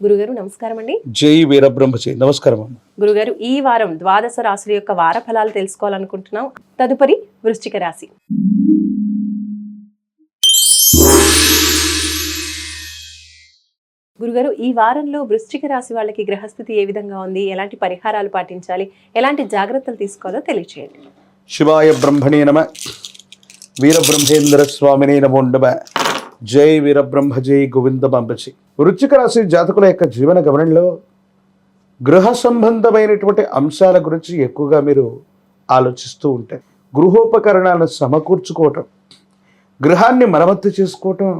గురుగారు నమస్కారం అండి జై వీరబ్రహ్మజీ. నమస్కారం గురుగారు ఈ వారం ద్వాదశ రాశుల యొక్క వార ఫలాలు తెలుసుకోవాలనుకుంటున్నాం. తదుపరి వృశ్చిక రాశి. గురుగారు ఈ వారంలో వృశ్చిక రాశి వాళ్ళకి గ్రహస్థితి ఏ విధంగా ఉంది? ఎలాంటి పరిహారాలు పాటించాలి? ఎలాంటి జాగ్రత్తలు తీసుకోవాలో తెలియచేయండి. శివాయ బ్రహ్మణే నమ. వీరబ్రహ్మేంద్ర స్వామినే నమోండమ జై వీరబ్రహ్మ జై గోవింద బాంబజీ వృచ్చిక రాశి జాతకుల యొక్క జీవన గమనంలో గృహ సంబంధమైనటువంటి అంశాల గురించి ఎక్కువగా మీరు ఆలోచిస్తూ ఉంటారు గృహోపకరణాలను సమకూర్చుకోవటం గృహాన్ని మరమ్మత్తు చేసుకోవటం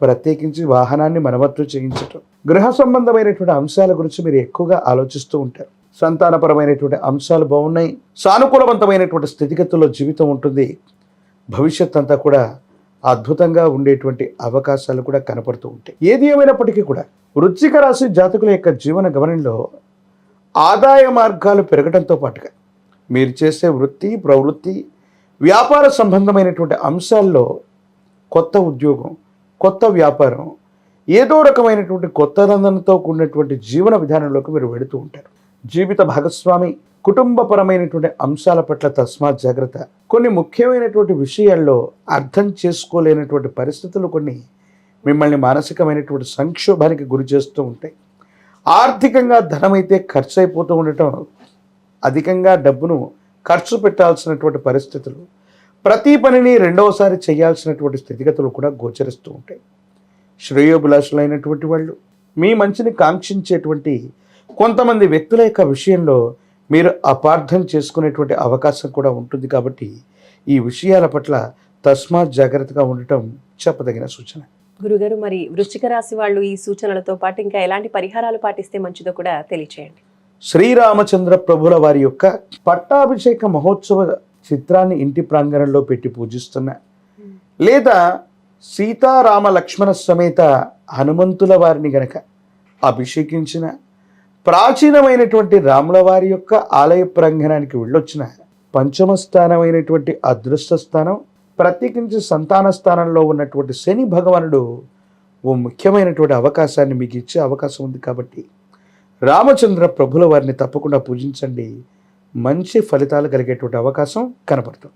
ప్రత్యేకించి వాహనాన్ని మరమ్మత్తు చేయించటం గృహ సంబంధమైనటువంటి అంశాల గురించి మీరు ఎక్కువగా ఆలోచిస్తూ ఉంటారు సంతానపరమైనటువంటి అంశాలు బాగున్నాయి సానుకూలవంతమైనటువంటి స్థితిగతుల్లో జీవితం ఉంటుంది భవిష్యత్ అంతా కూడా అద్భుతంగా ఉండేటువంటి అవకాశాలు కూడా కనపడుతూ ఉంటాయి. ఏది ఏమైనప్పటికీ కూడా వృశ్చిక రాశి జాతకుల యొక్క జీవన గమనంలో ఆదాయ మార్గాలు పెరగడంతో పాటుగా మీరు చేసే వృత్తి ప్రవృత్తి వ్యాపార సంబంధమైనటువంటి అంశాల్లో కొత్త ఉద్యోగం కొత్త వ్యాపారం ఏదో రకమైనటువంటి కొత్త రంధనతో కూడినటువంటి జీవన విధానంలోకి మీరు వెళుతూ ఉంటారు. జీవిత భాగస్వామి కుటుంబపరమైనటువంటి అంశాల పట్ల తస్మాత్ జాగ్రత్త. కొన్ని ముఖ్యమైనటువంటి విషయాల్లో అర్థం చేసుకోలేనటువంటి పరిస్థితులు కొన్ని మిమ్మల్ని మానసికమైనటువంటి సంక్షోభానికి గురి చేస్తూ ఉంటాయి. ఆర్థికంగా ధనమైతే ఖర్చు అయిపోతూ ఉండటం అధికంగా డబ్బును ఖర్చు పెట్టాల్సినటువంటి పరిస్థితులు ప్రతి పనిని రెండవసారి చేయాల్సినటువంటి స్థితిగతులు కూడా గోచరిస్తూ ఉంటాయి. శ్రేయోభిలాషులైనటువంటి వాళ్ళు మీ మంచిని కాంక్షించేటువంటి కొంతమంది వ్యక్తుల యొక్క విషయంలో మీరు అపార్థం చేసుకునేటువంటి అవకాశం కూడా ఉంటుంది కాబట్టి ఈ విషయాల పట్ల తస్మాత్ జాగ్రత్తగా ఉండటం చెప్పదగిన సూచన. గురుగారు మరి వృశ్చిక రాశి వాళ్ళు ఈ సూచనలతో పాటు ఇంకా ఎలాంటి పరిహారాలు పాటిస్తే మంచిదో కూడా తెలియచేయండి. శ్రీరామచంద్ర ప్రభుల వారి యొక్క పట్టాభిషేక మహోత్సవ చిత్రాన్ని ఇంటి ప్రాంగణంలో పెట్టి పూజిస్తున్న లేదా సీతారామ లక్ష్మణ సమేత హనుమంతుల వారిని గనక అభిషేకించిన ప్రాచీనమైనటువంటి రాముల వారి యొక్క ఆలయ ప్రాంగణానికి వెళ్ళొచ్చిన పంచమ స్థానమైనటువంటి అదృష్ట స్థానం ప్రత్యేకించి సంతాన స్థానంలో ఉన్నటువంటి శని భగవానుడు ఓ ముఖ్యమైనటువంటి అవకాశాన్ని మీకు ఇచ్చే అవకాశం ఉంది కాబట్టి రామచంద్ర ప్రభుల వారిని తప్పకుండా పూజించండి. మంచి ఫలితాలు కలిగేటువంటి అవకాశం కనపడుతుంది.